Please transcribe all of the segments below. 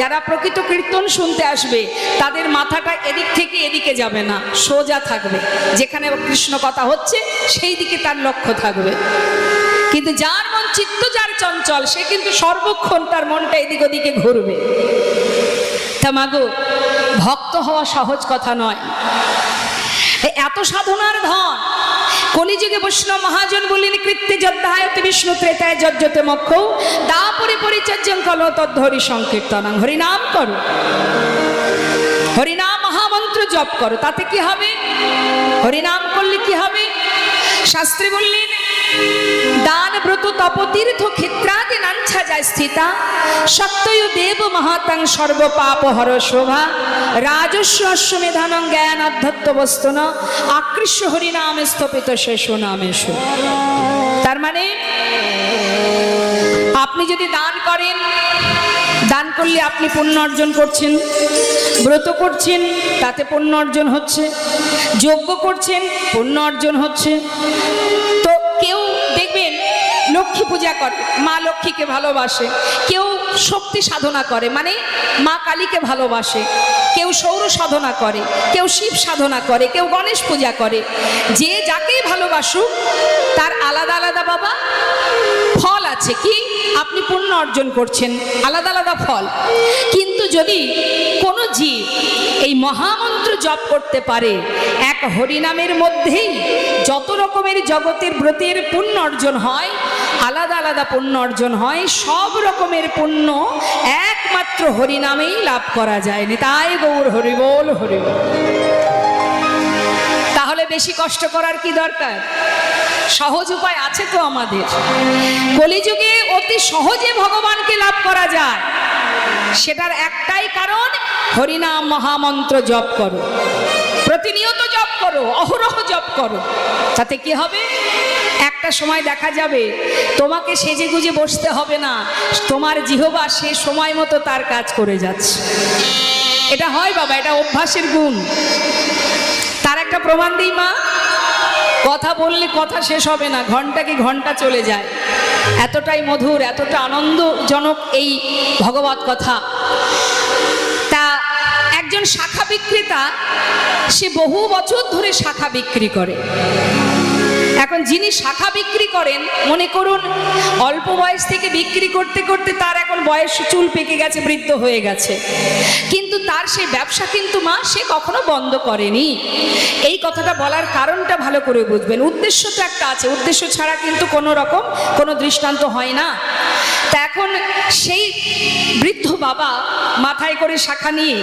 যারা প্রকৃত কীর্তন শুনতে আসবে, তাদের মাথাটা এদিক থেকে এদিকে যাবে না, সোজা থাকবে। যেখানে কৃষ্ণ কথা হচ্ছে, সেই দিকে তার লক্ষ্য থাকবে। কিন্তু যার মন চিত্ত, যার চঞ্চল, সে কিন্তু সর্বক্ষণ তার মনটা এদিক ওদিকে ঘুরবে। তা মাগো, ভক্ত হওয়া সহজ কথা নয়। এত সাধনার ধন। কলিযুগে বৈষ্ণব মহাজন বললেন, কৃত্যে যদ্ধায়তে বিষ্ণু ত্রেতায় যজ্জতে মক্ষ। তাপরে পরিচর্যং কল তদ্ধরি সংকীর্তনাং। হরিনাম করো। হরিনাম মহামন্ত্র জপ করো, তাতে কি হবে? হরিনাম করলে কি হবে? শাস্ত্রী বললেন দান ব্রত তপতীর্থ ক্ষেত্রাদি নাঞ্ছা যায় স্থিতা সত্যয় দেব মহাতাং সর্ব পাপ হর শোভা রাজস্ব অশ্বমেধানং জ্ঞান আধ্যাত্ম বস্তুন আকৃষ্ট হরিনামে স্থপিত শেষ নামেশ তার মানে আপনি যদি দান করেন, দান করলে আপনি পুণ্য অর্জন করছেন, ব্রত করছেন, তাতে পুণ্য অর্জন হচ্ছে, যজ্ঞ করছেন, পুণ্য অর্জন হচ্ছে। তো লক্ষ্মী পূজা করে, মা লক্ষ্মীকে ভালোবাসে। কেউ শক্তি সাধনা করে মানে মা কালীকে ভালোবাসে। কেউ সৌর সাধনা করে, কেউ শিব সাধনা করে, কেউ গণেশ পূজা করে। যে যাকেই ভালোবাসুক, তার আলাদা আলাদা বাবা, ফল আছে কি? আপনি পুণ্য অর্জন করছেন, আলাদা আলাদা ফল। কিন্তু যদি কোনো জীব এই মহামন্ত্র জপ করতে পারে, এক হরিনামের মধ্যেই যত রকমের জগতের ব্রতের পুণ্য অর্জন হয় আলাদা আলাদা পুণ্য অর্জন হয়, সব রকমের পুণ্য একমাত্র হরিনামেই লাভ করা যায় তাই গৌর হরিবোল হরিবোল তাহলে বেশি কষ্ট করার কি দরকার? সহজ উপায় আছে তো আমাদের। কলিযুগে অতি সহজে ভগবানকে লাভ করা যায়। সেটার একটাই কারণ, হরিনাম মহামন্ত্র জপ করো। প্রতিনিয়ত জপ করো, অহরহ জপ করো। তাতে কি হবে? একটা সময় দেখা যাবে, তোমাকে সেজে গুজে বসতে হবে না। তোমার জিহবা সে সময় মতো তার কাজ করে যাচ্ছে। এটা হয় বাবা, এটা অভ্যাসের গুণ। তার একটা প্রমাণ দিই মা। কথা বললে কথা শেষ হবে না, ঘণ্টা কি ঘণ্টা চলে যায়। এতটাই মধুর, এতটা আনন্দজনক এই ভগবত কথা। তা একজন শাখা বিক্রেতা, সে বহু বছর ধরে শাখা বিক্রি করে। এখন যিনি শাখা বিক্রি করেন, মনে করুন, অল্প বয়স থেকে বিক্রি করতে করতে তার এখন বয়স চুল পেকে গেছে, বৃদ্ধ হয়ে গেছে। কিন্তু তার সেই ব্যবসা কিন্তু, মা, সে কখনো বন্ধ করেনি। এই কথাটা বলার কারণটা ভালো করে বুঝবেন। উদ্দেশ্য তো একটা আছে। উদ্দেশ্য ছাড়া কিন্তু কোনো রকম কোনো দৃষ্টান্ত হয় না। তা এখন সেই বৃদ্ধ বাবা মাথায় করে শাখা নিয়ে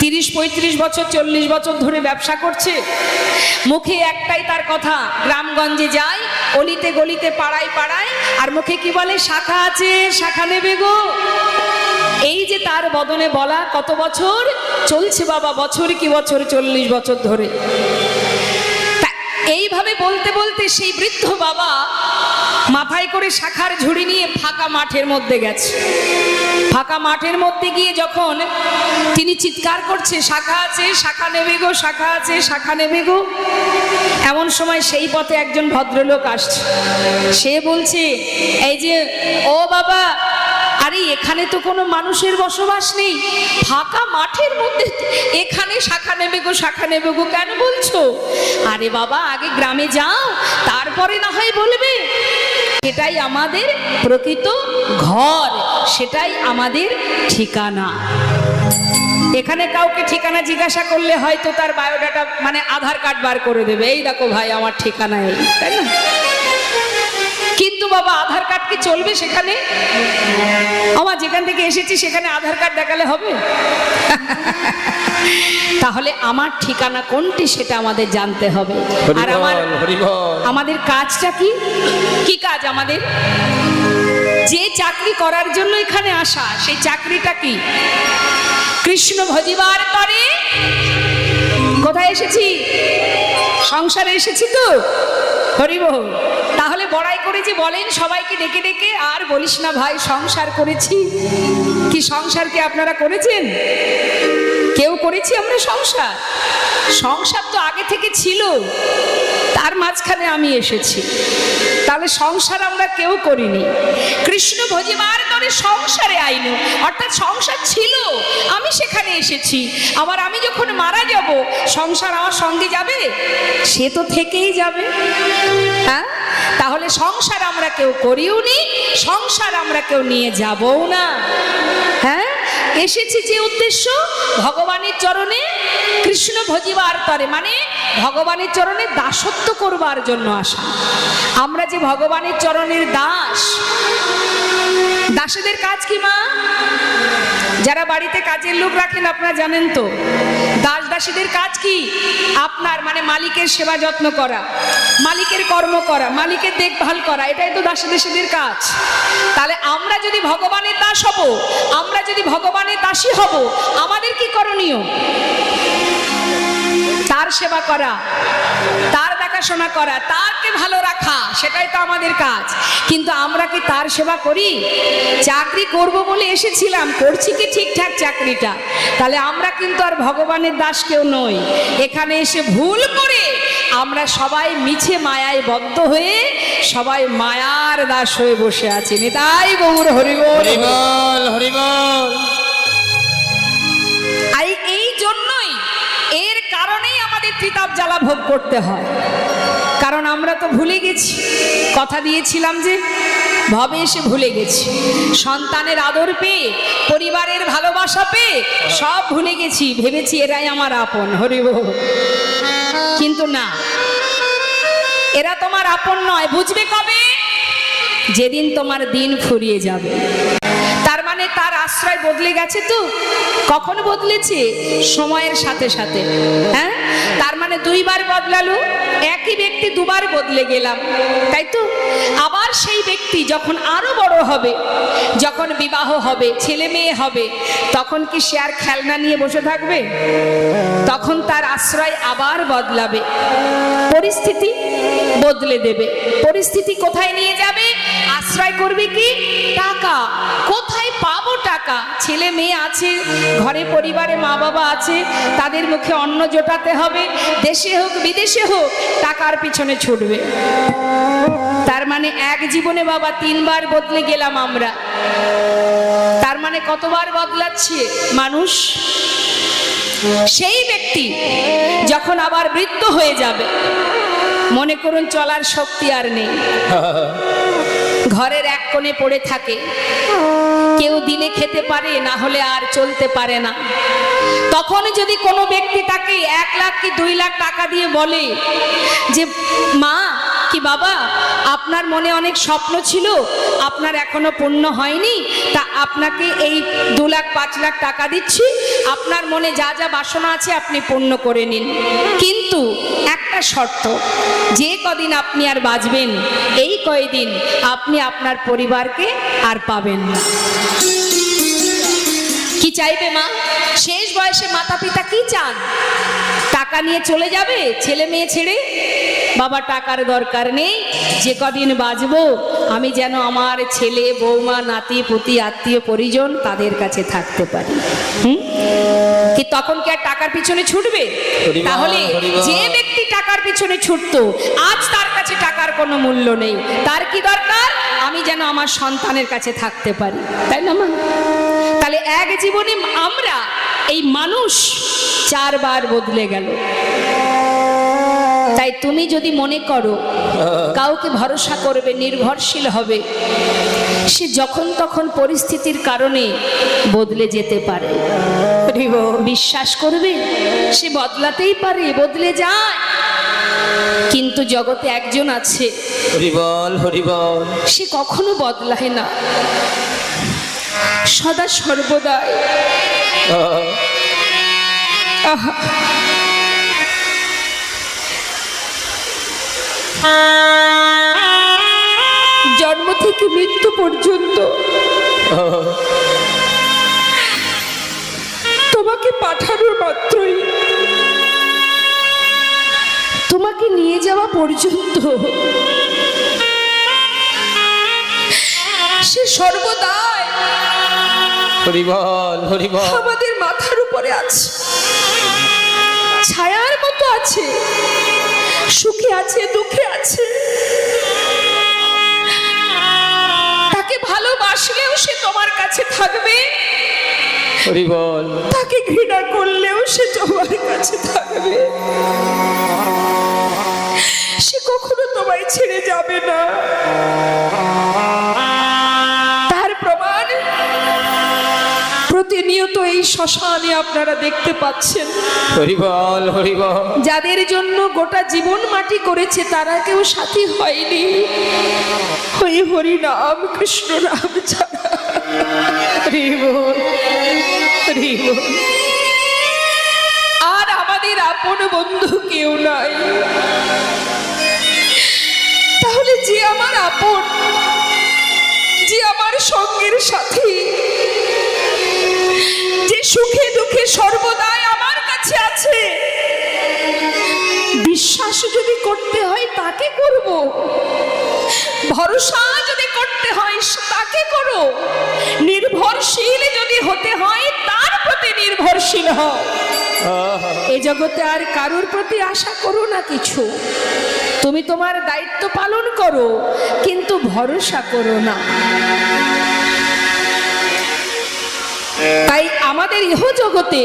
তিরিশ, পঁয়ত্রিশ বছর, চল্লিশ বছর ধরে ব্যবসা করছে। মুখে একটাই তার কথা গ্রামগঞ্জে যায় অলিতে গলিতে পাড়ায় পাড়ায়, আর মুখে কি বলে, শাখা আছে, শাখা নেবে গো। এই যে তার বদনে বলা কত বছর? চলছে বাবা বছর, কি বছর? চল্লিশ বছর ধরে। এইভাবে বলতে বলতে সেই বৃদ্ধ বাবা মাথায় করে শাখার ঝুড়ি নিয়ে ফাঁকা মাঠের মধ্যে গেছে। ফাঁকা মাঠের মধ্যে গিয়ে যখন তিনি চিৎকার করছে, শাখা আছে, শাখা নেবে গো, শাখা আছে, শাখা নেবে গো। এমন সময় সেই পথে একজন ভদ্রলোক আসছে। সে বলছে, এই যে, ও বাবা, আরে এখানে তো কোনো মানুষের বসবাস নেই। ফাঁকা মাঠের মধ্যে এখানে শাখা নেবে গো, শাখা নেবে গো কেন বলছো? আরে বাবা, আগে গ্রামে যাও, তারপরে না হয় বলবে। সেটাই আমাদের প্রকৃত ঘর, সেটাই আমাদের ঠিকানা। এখানে কাউকে ঠিকানা জিজ্ঞাসা করলে হয়তো তার বায়োডাটা মানে আধার কার্ড বার করে দেবে। এই দেখো ভাই, আমার ঠিকানা এই, তাই না? বাবা আধার কার্ড কি চলবে সেখানে? আমার যেখান থেকে এসেছি সেখানে আধার কার্ড দেখালে হবে? তাহলে আমার ঠিকানা কোনটি সেটা আমাদের জানতে হবে। আর আমার আমাদের কাজটা কি? কি কাজ আমাদের? যে চাকরি করার জন্য এখানে আসা সেই চাকরিটা কি? কৃষ্ণ ভজিবার করে। কোথায় এসেছি? সংসারে এসেছি তো? হরিবল, তাহলে বড়াই করেছি, বলেন সবাইকে ডেকে ডেকে, আর বলিস না ভাই, সংসার করেছি। কি সংসার কি আপনারা করেছেন? করেছি আমরা সংসার। সংসার তো আগে থেকে ছিল। তার মাঝখানে আমি এসেছি। তাহলে সংসার আমরা কেউ করিনি। কৃষ্ণ ভজিবার করে সংসারে আইন অর্থাৎ সংসার ছিল। আমি সেখানে এসেছি। আবার আমি যখন মারা যাব, সংসার আমার সঙ্গে যাবে? সে তো থেকেই যাবে। হ্যাঁ? তাহলে সংসার আমরা কেউ করিও নি সংসার আমরা কেউ নিয়ে যাবও না। হ্যাঁ? এসেছি যে উদ্দেশ্য ভগবানের চরণে কৃষ্ণ ভজিবার তরে মানে ভগবানের চরণে দাসত্ব করবার জন্য আসা। আমরা যে ভগবানের চরণের দাস, দাসেদের কাজ কি মা? যারা বাড়িতে কাজের লোক রাখেন আপনারা জানেন তো দাস দাসীদের কাজ কি? আপনার মানে মালিকের সেবা যত্ন করা, মালিকের কর্ম করা, মালিকের দেখভাল করা, এটাই তো দাসী দাসীদের কাজ। তাহলে আমরা যদি ভগবানের দাস হব, আমরা যদি ভগবানের দাসী হব, আমাদের কি করণীয়? তার সেবা করা, তার দেখাশোনা করা, তারকে ভালো রাখা, সেটাই তো আমাদের কাজ। কিন্তু আমরা কি তার সেবা করি? চাকরি করব বলে এসেছিলাম, করছি কি ঠিকঠাক চাকরিটা? তাহলে আমরা কিন্তু আর ভগবানের দাস কেউ নই। এখানে এসে ভুল করে আমরা সবাই মিছে মায়ায় বদ্ধ হয়ে সবাই মায়ার দাস হয়ে বসে আছি। নিতাই গৌর হরিবল হরিবল হরিবল ত্রিতাপ জ্বালা ভোগ করতে হয়। কারণ আমরা তো ভুলে গেছি। কথা দিয়েছিলাম যে, ভবে এসে ভুলে গেছি। সন্তানের আদর পেয়ে, পরিবারের ভালোবাসা পেয়ে, সব ভুলে গেছি। ভেবেছি এরাই আমার আপন হরিব কিন্তু না। এরা তোমার আপন নয়, বুঝবে কবে? যেদিন তোমার দিন ফুরিয়ে যাবে। তার মানে তার আশ্রয় বদলে গেছে তো? কখন বদলেছে? সময়ের সাথে সাথে। হ্যাঁ? তার মানে দুইবার বদলালো, একই ব্যক্তি দুবার বদলে গেলাম, তাই তো? আবার সেই ব্যক্তি যখন আরও বড় হবে, যখন বিবাহ হবে, ছেলে মেয়ে হবে, তখন কি সে আর খেলনা নিয়ে বসে থাকবে? তখন তার আশ্রয় আবার বদলাবে। পরিস্থিতি বদলে দেবে। পরিস্থিতি কোথায় নিয়ে যাবে? আশ্রয় করবে কি? টাকা। টাকা। ছেলে মেয়ে আছে ঘরে পরিবারে মা বাবা আছে তাদের মুখে অন্ন জোটাতে হবে দেশে হোক বিদেশে হোক টাকার পিছনে ছুটবে। তার মানে এক জীবনে বাবা তিনবার বদলে গেলাম আমরা। তার মানে কতবার বদলাচ্ছে মানুষ? সেই ব্যক্তি যখন আবার বৃদ্ধ হয়ে যাবে মনে করুন চলার শক্তি আর নেই। ঘরের এক কোণে পড়ে থাকে কেউ দিনে খেতে পারে, না হলে আর চলতে পারে না। তখন যদি কোনো ব্যক্তি তাকে এক লাখ কি দুই লাখ টাকা দিয়ে বলে যে, মা কি বাবা? আপনার মনে অনেক স্বপ্ন ছিল, আপনার এখনও পূর্ণ হয়নি, তা আপনাকে এই দু লাখ, পাঁচ লাখ টাকা দিচ্ছি, আপনার মনে যা যা বাসনা আছে আপনি পূর্ণ করে নিন। কিন্তু একটা শর্ত, যে কদিন আপনি আর বাঁচবেন, এই কয়দিন আপনি আপনার পরিবারকে আর পাবেন না। কি চাইবে মা? শেষ বয়সে মাতা পিতা কি চান? টাকা নিয়ে চলে যাবে ছেলে মেয়ে ছেড়ে বাবা টাকার দরকার নেই যে কদিন বাঁচবো আমি যেন আমার ছেলে বৌমা নাতি পুতি আত্মীয় পরিজন তাদের কাছে থাকতে পারি। হুম? কি তখন কি আর টাকার পিছনে ছুটবে? তাহলে যে ব্যক্তি টাকার পিছনে ছুটতো আজ তার কাছে টাকার কোনো মূল্য নেই। তার কি দরকার? আমি যেন আমার সন্তানের কাছে থাকতে পারি। তাই না মা? তাহলে এক জীবনে আমরা এই মানুষ চারবার বদলে গেল। তাই তুমি যদি মনে করো কাউকে ভরসা করবে নির্ভরশীল হবে সে যখন তখন পরিস্থিতির কারণে বদলে যেতে পারে। বিশ্বাস করবে? সে বদলাতেই পারে বদলে যায়। কিন্তু জগতে একজন আছে। হরিবল হরিবল। সে কখনো বদলায় না। সদা সর্বদাই। আহা। জন্ম থেকে মৃত্যু পর্যন্ত। তোমাকে পাঠানোর মাত্রই তোমাকে নিয়ে যাওয়া পর্যন্ত। সে সর্বদাই হরি বল হরি বল আমাদের মাথার উপরে আছে। ছায়ার মতো আছে। সুখে আছে দুঃখে আছে। তাকে ভালোবাসলেও সে তোমার কাছে থাকবে। বল। তাকে ঘৃণা করলেও সে তোমার কাছে থাকবে। সে কখনো তোমায় ছেড়ে যাবে না। শ্মশানে আপনারা দেখতে পাচ্ছেন। হরি বল হরি বল যাদের জন্য গোটা জীবন মাটি করেছে তারা কেউ সাথী হয়নি। হরি হরি নাম কৃষ্ণ নাম ছাড়া। আর আমাদের আপন বন্ধু কেউ নাই। তাহলে যে আমার আপন যে আমার সঙ্গের সাথী যে সুখে দুঃখে সর্বদাই আমার কাছে আছে। বিশ্বাস যদি করতে হয় তাকে করব। ভরসা যদি করতে হয় তাকে করো নির্ভরশীল যদি হতে হয় তার প্রতি নির্ভরশীল হও। এ জগতে আর কারোর প্রতি আশা করো না কিছু। তুমি তোমার দায়িত্ব পালন করো কিন্তু ভরসা করো না। তাই আমাদের ইহ জগতে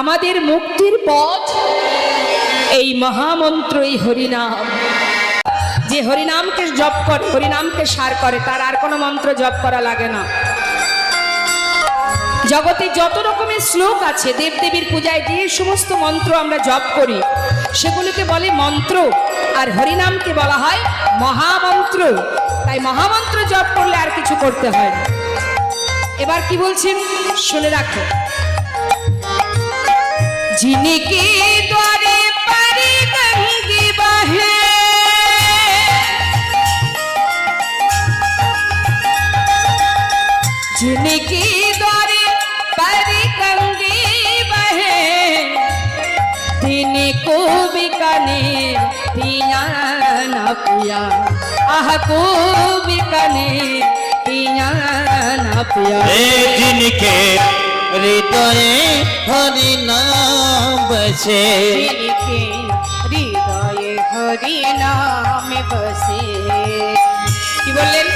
আমাদের মুক্তির পথ এই মহামন্ত্র এই হরিনাম। যে হরিনামকে জপ করে, হরিনামকে সার করে, তার আর কোনো মন্ত্র জপ করা লাগে না। জগতে যত রকমের শ্লোক আছে, দেবদেবীর পূজায় যে সমস্ত মন্ত্র আমরা জপ করি, সেগুলোকে বলে মন্ত্র, আর হরিনামকে বলা হয় মহামন্ত্র। তাই মহামন্ত্র জপ করলে আর কিছু করতে হয় না। এবার কি বলছেন? শুনে রাখো। ঝিনিকে দ্বারে পারি গঙ্গি বাহে। ঝিনিকে দ্বারে পারি গঙ্গি বাহে। তিনি কবি কানে পিয়া না পিয়া। আহ, কবি কানে জিনকে হৃদয়ে হরি নাম বসে। হৃদয়ে হরি নাম বসে। কি বললেন?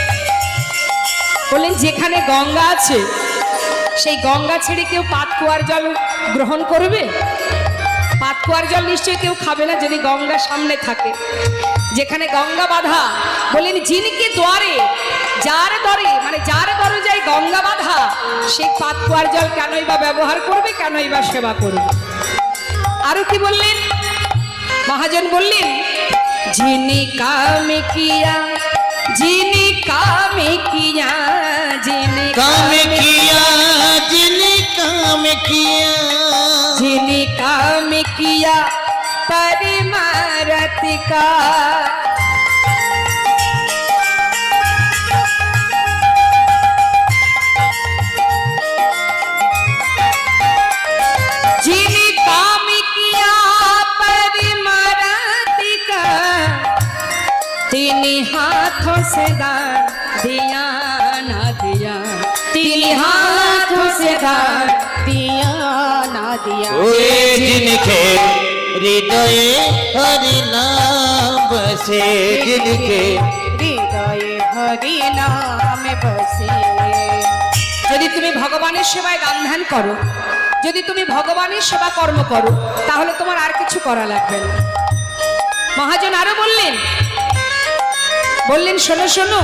বললেন যেখানে গঙ্গা আছে সেই গঙ্গা ছেড়ে কেউ পাতকুয়ার জল গ্রহণ করবে? পাতকুয়ার জল নিশ্চয়ই কেউ খাবে না যদি গঙ্গা সামনে থাকে। যেখানে গঙ্গা বাধা বলেন কি দ্বারে যার দরে মানে যার দরজায় গঙ্গা বাঁধা সেই পাতকুয়ার জল কেনই বা ব্যবহার করবে কেনই বা সেবা করবে? আরও কি বললেন? মহাজন বললেন যিনি কামে কিয়া যিনি কামে কিয়া যিনি কাম কিয়া জিনে কাম কিয়া। যিনি কামে কিয়া পরমারত কা हाथों से दान दिया ना दिया তিনি हाथों से दान दिया ना दिया ওরে জিনকে হৃদয়ে হরি নাম বসে জিনকে হৃদয়ে হরি নামে বসে যদি তুমি ভগবানের সেবায় গান ধ্যান করো যদি তুমি ভগবানের সেবা কর্ম করো তাহলে তোমার আর কিছু করা লাগবে না মহাজন আরো বললেন বললেন শোনো শোনো।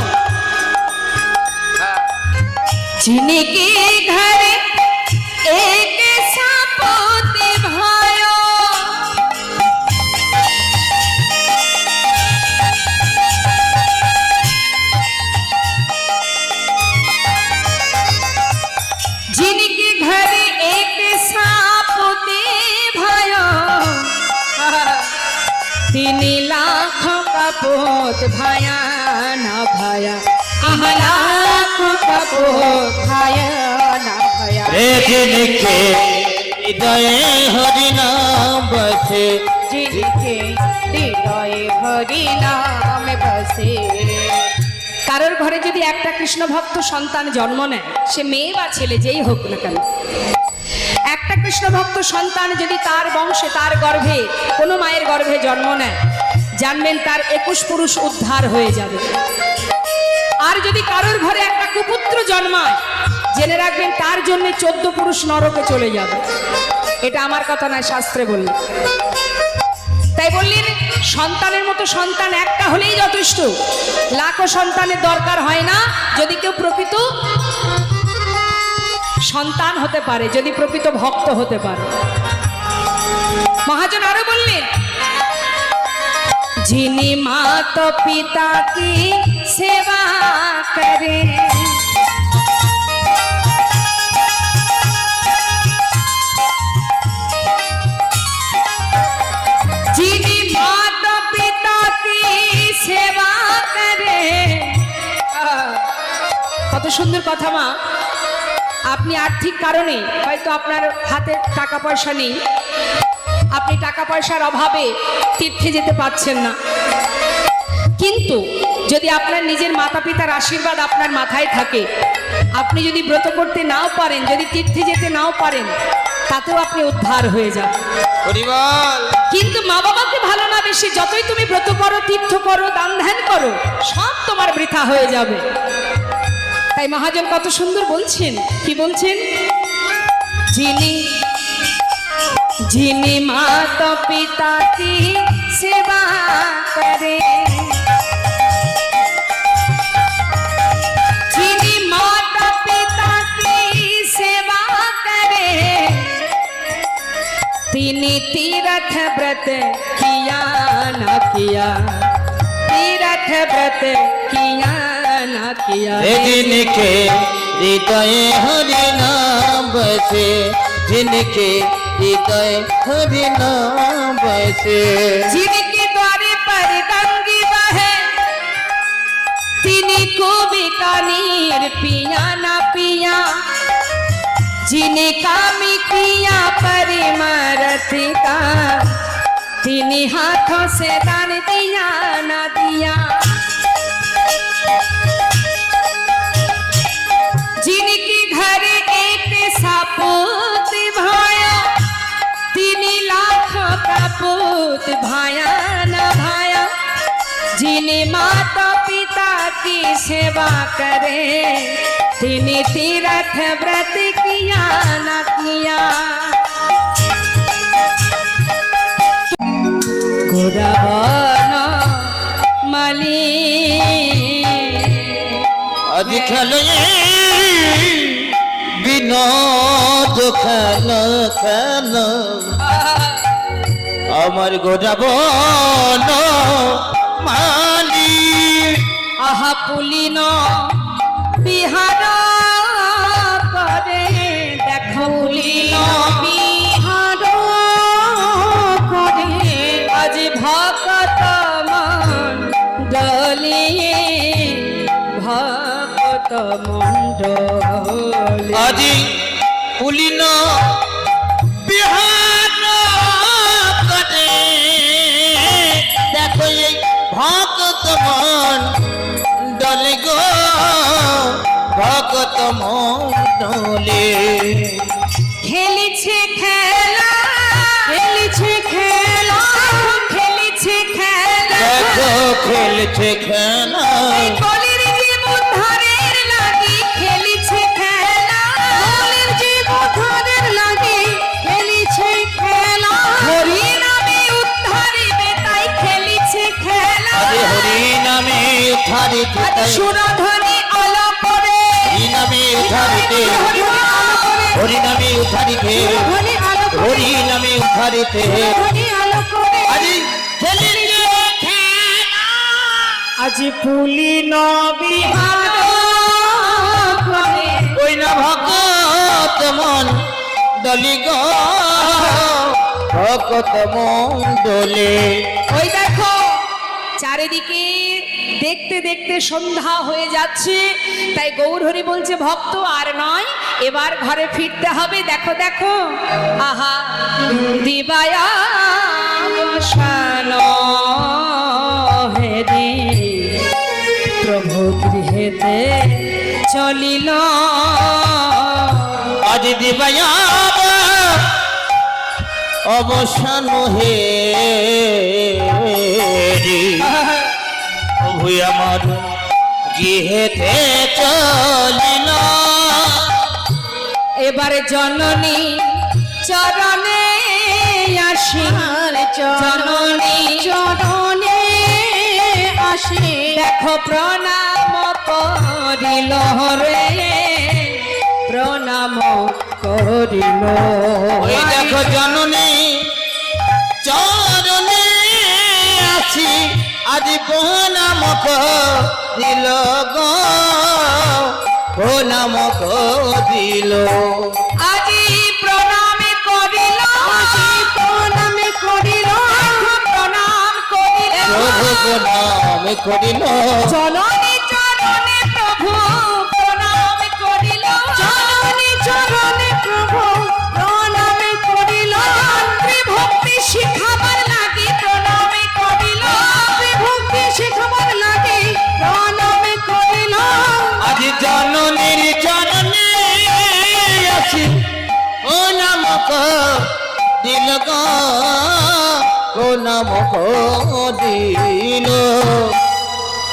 ঝিনিকি ঘরে এক ঘরে এক তিনি লাখ কাপত ভায়া। না ভয়া আহলা কপো ভয় না ভয়া রে জিনকে হরি নাম বসে জিনকে হৃদয়ে হরি নাম বসে কারোর ঘরে যদি একটা কৃষ্ণ ভক্ত সন্তান জন্ম নেয় সে মেয়ে বা ছেলে যেই হোক না কেন। একটা কৃষ্ণ ভক্ত সন্তান যদি তার বংশে তার গর্ভে কোনো মায়ের গর্ভে জন্ম নেয় জানবেন তার একুশ পুরুষ উদ্ধার হয়ে যাবে। আর যদি কারোর ঘরে একটা কুপুত্র জন্মায়, জেনে রাখবেন তার জন্য চোদ্দ পুরুষ নরকে চলে যাবে। এটা আমার কথা নয়, শাস্ত্রে বলল। তাই বললেন, সন্তানের মতো সন্তান একটা হলেই যথেষ্ট। লাখো সন্তানের দরকার হয় না, যদি কেউ প্রকৃত সন্তান হতে পারে, যদি প্রকৃত ভক্ত হতে পারে। মহাজন আরও বললেন যিনি মাত পিতা কি সেবা করে? যিনি মাত পিতা কি সেবা করে? আহ, কত সুন্দর কথা মা। আপনি আর্থিক কারণে হয়তো আপনার হাতে টাকা পয়সা নেই। আপনি টাকা পয়সার অভাবে তীর্থে যেতে পারছেন না। কিন্তু যদি আপনার নিজের মাতা পিতার আশীর্বাদ আপনার মাথায় থাকে আপনি যদি ব্রত করতে নাও পারেন যদি তীর্থে যেতে নাও পারেন তাতেও আপনি উদ্ধার হয়ে যান। কিন্তু মা বাবাকে ভালো না বেশি যতই তুমি ব্রত করো তীর্থ করো দান ধ্যান করো সব তোমার বৃথা হয়ে যাবে। তাই মহাজন কত সুন্দর বলছেন। কি বলছেন? যিনি जिनी माता पिता की सेवा करे। जिनी माता पिता की सेवा करे। तिनी तीर्थ व्रत किया न किया। तीर्थ व्रत किया न किया। जिनके हृदय हरि नाम बसे, जिनके गए हरि बसे जिनके द्वारे पर गंगी बहे तिनी को बीकानीर पिया ना पिया। जिने कामी किया परिमरथी का तिनी हाथों से दान दिया ना दिया। কাপুত ভায়া না ভায়া যিনি মাতা পিতা কি সেবা করে তিনি তীরথ ব্রত কিয়া না কিয়া গোরাবন মালি আদি খেলে আমার গোজাব মালি আহা পুলিন বিহার করে দেখো পুলিন বিহার করে আজ ভকত মন্ডলিয়ে ভকত মন্ডলী আজি পুলিন ভক্ত মন ডলে গো ভক্ত মন ডলে খেলেছে খেলা খেলেছে খেলা খেলেছে খেলা। খেলছে খেলা। আজ পুলি করে। ওই না ভকত মন গো। ভকত মন ওই দেখো চারিদিকে দেখতে দেখতে সন্ধ্যা হয়ে যাচ্ছে। তাই গৌরহরি বলছে, ভক্ত, আর নয়, এবার ঘরে ফিরতে হবে। দেখো দেখো। আহা, দিবায়া হেরি। প্রভু গৃহে হেতে চলিল। আজ দিবায়া অবসান হে প্রভু আমার গৃহেতে চলিল এবারে জননী চরণে আসি। জননী চরণে আসি। দেখো প্রণাম করিল রে প্রণাম করিল দেখো জননী চরণে আছি আজ প্রণামক দিল গো? প্রণামক দিল? আজি প্রণাম করিল। আজি প্রণামে করিল। প্রণাম করিল। প্রণাম করিল। দিল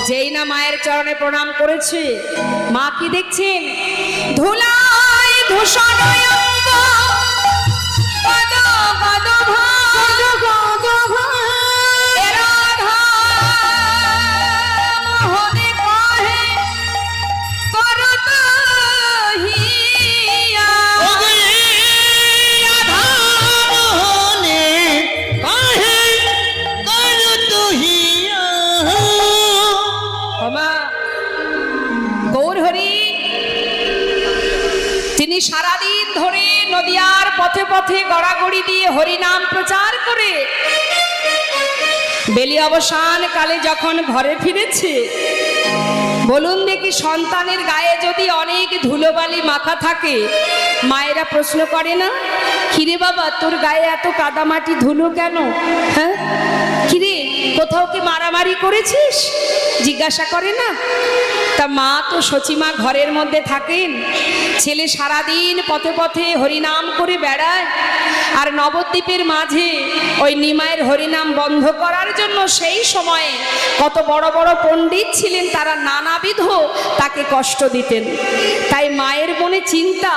যেই না মায়ের চরণে প্রণাম করেছে মা কি দেখছেন? ধুলায় ধূসর সারাদিন ধরে নদিয়ার পথে পথে গড়াগড়ি দিয়ে হরি নাম প্রচার করে। বেলি অবসান কালে যখন ঘরে ফিরেছে, বলুন দেখি সন্তানের গায়ে যদি অনেক ধুলোবালি মাখা থাকে, মায়েরা প্রশ্ন করে না, কিরে বাবা, তোর গায়ে এত কাদামাটি ধুলো কেন? হ্যাঁ? কিরে, কোথাও কি মারামারি করেছিস? জিজ্ঞাসা করে না। তা মা তো সচিমা ঘরের মধ্যে থাকেন। ছেলে সারাদিন পথে পথে হরিনাম করে বেড়ায়। আর নবদ্বীপের মাঝে ওই নিমায়ের হরিনাম বন্ধ করার জন্য সেই সময়ে কত বড় বড় পণ্ডিত ছিলেন তারা নানাবিধ তাকে কষ্ট দিতেন। তাই মায়ের মনে চিন্তা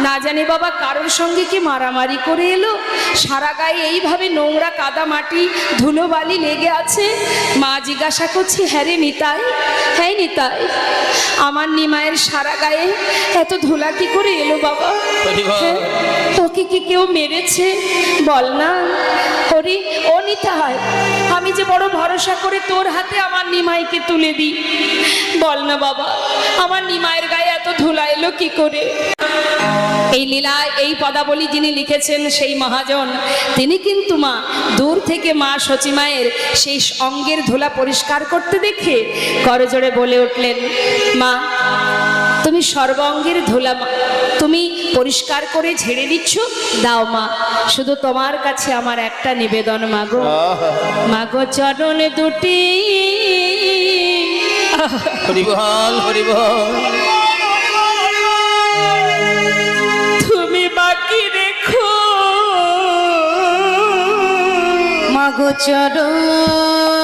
না জানি বাবা কারোর সঙ্গে কি মারামারি করে এলো? সারা গায়ে এইভাবে নোংরা কাদা মাটি ধুলোবালি লেগে আছে? মা জিজ্ঞাসা করছি হ্যাঁ রে নিতাই হ্যাঁ নিতাই আমার নিমায়ের সারা গায়ে এত ধুলা কি করে এলো বাবা? হ্যাঁ? তোকে কি কেউ মেরেছে? বল না, হরি ও নিতে হয়, আমি যে বড় ভরসা করে তোর হাতে আমার নিমাইকে তুলে দিই। বল না বাবা, আমার নিমায়ের গায়ে এত ধুলা এলো কি করে? এই লীলায়, এই পদাবলী যিনি লিখেছেন সেই মহাজন, তিনি কিন্তু মা, দূর থেকে মা সচিমায়ের সেই অঙ্গের ধুলা পরিষ্কার করতে দেখে করজোড়ে বলে উঠলেন, মা তুমি সর্বাঙ্গের ধুলা মা- তুমি পরিষ্কার করে ঝেড়ে দিচ্ছ দাও মা শুধু তোমার কাছে আমার একটা নিবেদন মাগো। মাগো চরণে দুটি। হরিবল হরিবল। তুমি বাকি রেখো। মাগো চরণ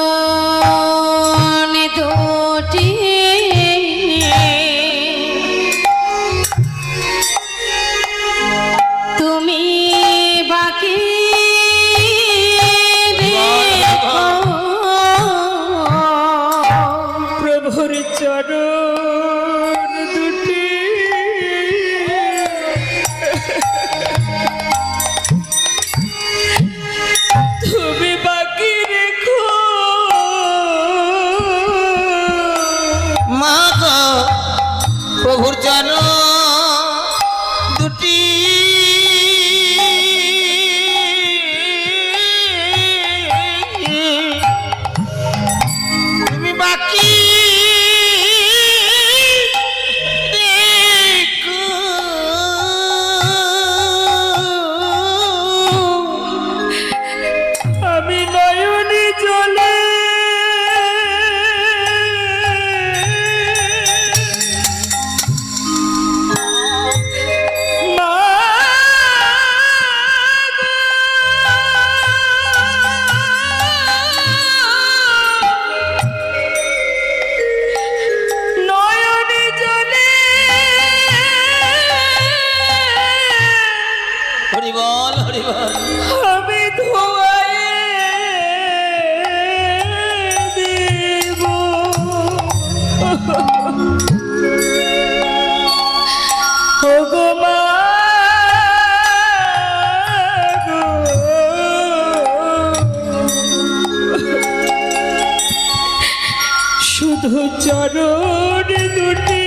শুধু চরণ দুটি।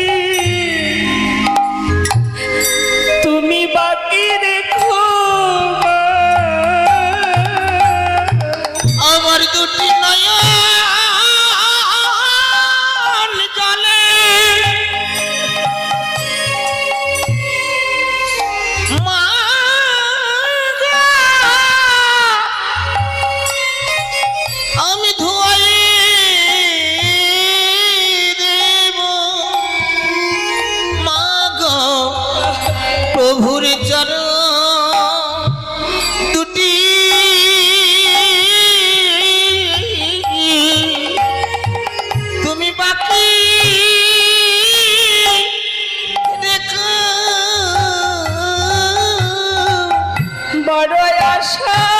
তুমি বাকি রেখে বড় আশা।